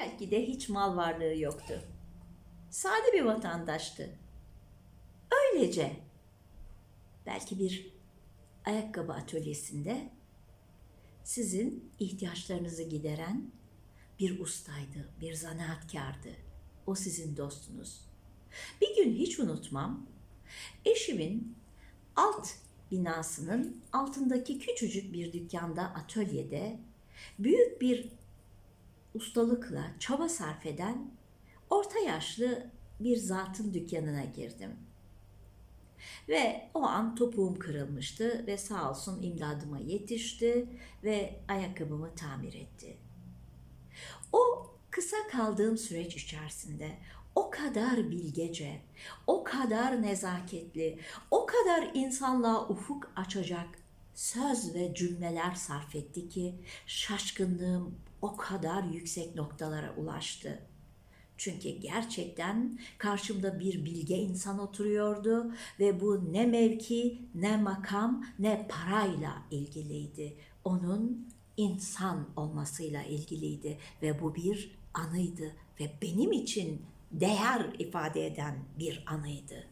Belki de hiç mal varlığı yoktu. Sade bir vatandaştı. Öylece belki bir ayakkabı atölyesinde sizin ihtiyaçlarınızı gideren bir ustaydı, bir zanaatkardı. O sizin dostunuz. Bir gün hiç unutmam. Eşimin alt binasının altındaki küçücük bir dükkanda, atölyede büyük bir ustalıkla çaba sarf eden orta yaşlı bir zatın dükkanına girdim. Ve o an topuğum kırılmıştı ve sağ olsun imdadıma yetişti ve ayakkabımı tamir etti. O kısa kaldığım süreç içerisinde o kadar bilgece, o kadar nezaketli, o kadar insanlığa ufuk açacak söz ve cümleler sarf etti ki şaşkınlığım o kadar yüksek noktalara ulaştı. Çünkü gerçekten karşımda bir bilge insan oturuyordu ve bu ne mevki, ne makam, ne parayla ilgiliydi. Onun insan olmasıyla ilgiliydi ve bu bir anıydı ve benim için değer ifade eden bir anıydı.